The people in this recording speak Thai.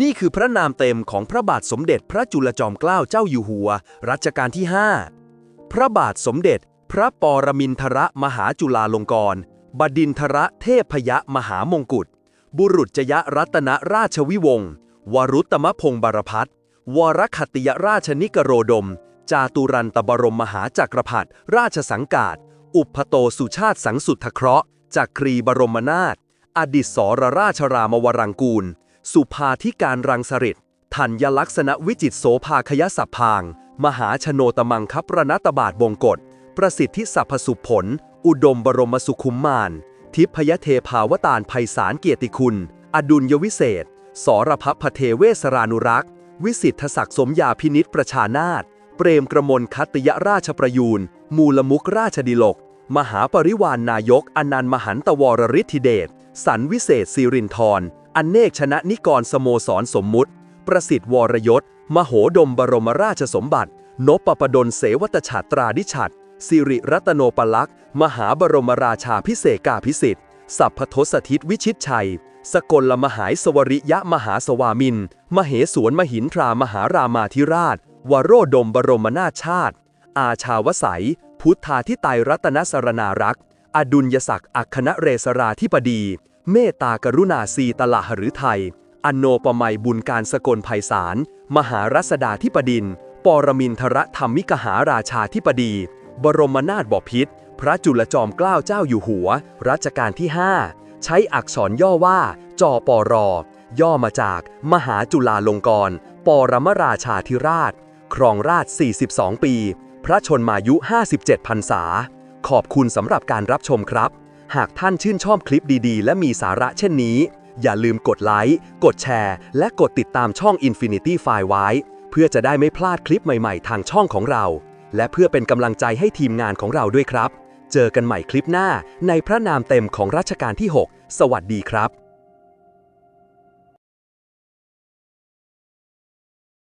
นี่คือพระนามเต็มของพระบาทสมเด็จพระจุลจอมเกล้าเจ้าอยู่หัว รัชกาลที่ 5 พระบาทสมเด็จ พระปรมินทรมหาจุฬาลงกรณบดินทรเทพยมหามงกุฎ บุรุษจยรัตนราชวิวงศ์ วรุตมพงศ์บารพัฒวรคติยราชนิกโรดม จาตุรันตบรมมหาจักรพรรดิราชสังกาศ อุปโตสุชาติสังสุทธเคราะห์จักรีบรมนาถอดิศรราชรามวรังกูล สุภาธิการรังสฤษธัญลักษณะวิจิตรโสภาคยสัพพาง มหาชโนตมังคับรณตบาทบงกฎประสิทธิสัพพสุผล อุดมบรมสุขุมมาน ทิพยเทพาวตารไพศาลเกียรติคุณ อดุลยวิเศษ สรพพเทเวสรานุรักษ์ วิสิทธศักดิ์สมยาพินิษประชานาถเปรมกระมลคัตยราชประยูน มูลมุกราชดิลก มหาปริวานนายกอนันต์มหันตวรริธิเดช สันวิเศษสิรินทรอนเนกชนะนิกรสโมสรสมมุติ ประสิทธิ์วรยศ มโหดมบรมราชสมบัติ นปปดลเสวัตฉาตราดิฉัตรสิริรัตโนปลักษ์มหาบรมราชาพิเศษกาพิสิทธิ์สัพพทศทิตวิชิตชัย สกลมหายสวริยะมหาสวามิน มเหสวนมหินทรามหารามาธิราช วโรดมบรมนาชาติ อาชาวไสยพุทธาทิไตยรัตนสรนารักษ์ อดุลยศักดิ์อัคณเรศราธิปดี เมตตากรุณาสีตละหฤทัยอโนปมัยบุญการสกลภัยสาร มหารัศดาธิปดิน ปรมินทรธรรมิกหาราชาธิปดี บรมนาถบพิตรพระจุลจอมเกล้าเจ้าอยู่หัว รัชกาลที่ 5 ใช้อักษรย่อว่าจอปร ย่อมาจาก มหาจุฬาลงกรณ์ปรมราชาธิราช ครองราช 42 ปี พระชนมายุ 57 พรรษา ขอบคุณสำหรับการรับชมครับ หากท่านชื่นชอบคลิปดีๆ และมีสาระเช่นนี้ อย่าลืมกดไลค์ กดแชร์ และกดติดตามช่อง Infinity File ไว้ เพื่อจะได้ไม่พลาดคลิปใหม่ๆ ทางช่องของเรา และเพื่อเป็นกำลังใจให้ทีมงานของเราด้วยครับ เจอกันใหม่คลิปหน้าในพระนามเต็มของรัชกาลที่ 6 สวัสดีครับ